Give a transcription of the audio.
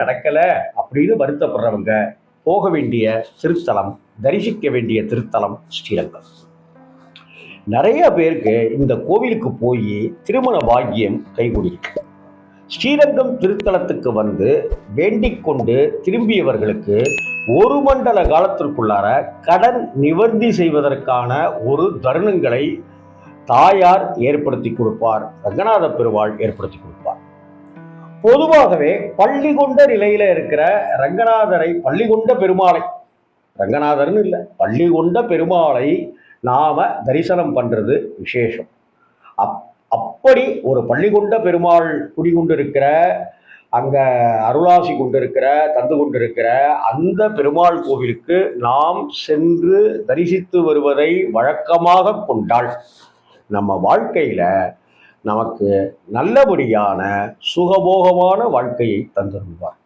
நடக்கலை அப்படின்னு வருத்தப்படுறவங்க போக வேண்டிய திருத்தலம் தரிசிக்க வேண்டிய திருத்தலம் ஸ்ரீரங்கம். நிறைய பேருக்கு இந்த கோவிலுக்கு போய் திருமண பாக்கியம் கைகூடியிருக்கு. ஸ்ரீரங்கம் திருத்தலத்துக்கு வந்து வேண்டிக் கொண்டு திரும்பியவர்களுக்கு ஒரு மண்டல காலத்திற்குள்ளார கடன் நிவர்த்தி செய்வதற்கான ஒரு தருணங்களை தாயார் ஏற்படுத்தி கொடுப்பார் ரங்கநாத பெருவாள் ஏற்படுத்தி கொடுப்பார். பொதுவாகவே பள்ளி கொண்ட நிலையில இருக்கிற ரங்கநாதரை பள்ளி கொண்ட பெருமாளை. ரங்கநாதர்னு இல்லை பள்ளி கொண்ட பெருமாளை நாம தரிசனம் பண்றது விசேஷம். அப் அப்படி ஒரு பள்ளி கொண்ட பெருமாள் குடிகொண்டிருக்கிற அங்க அருளாசி கொண்டிருக்கிற தந்து கொண்டிருக்கிற அந்த பெருமாள் கோவிலுக்கு நாம் சென்று தரிசித்து வருவதை வழக்கமாக கொண்டால் நம்ம வாழ்க்கையில நமக்கு நல்லபடியான சுகபோகமான வாழ்க்கையை தந்துருவார்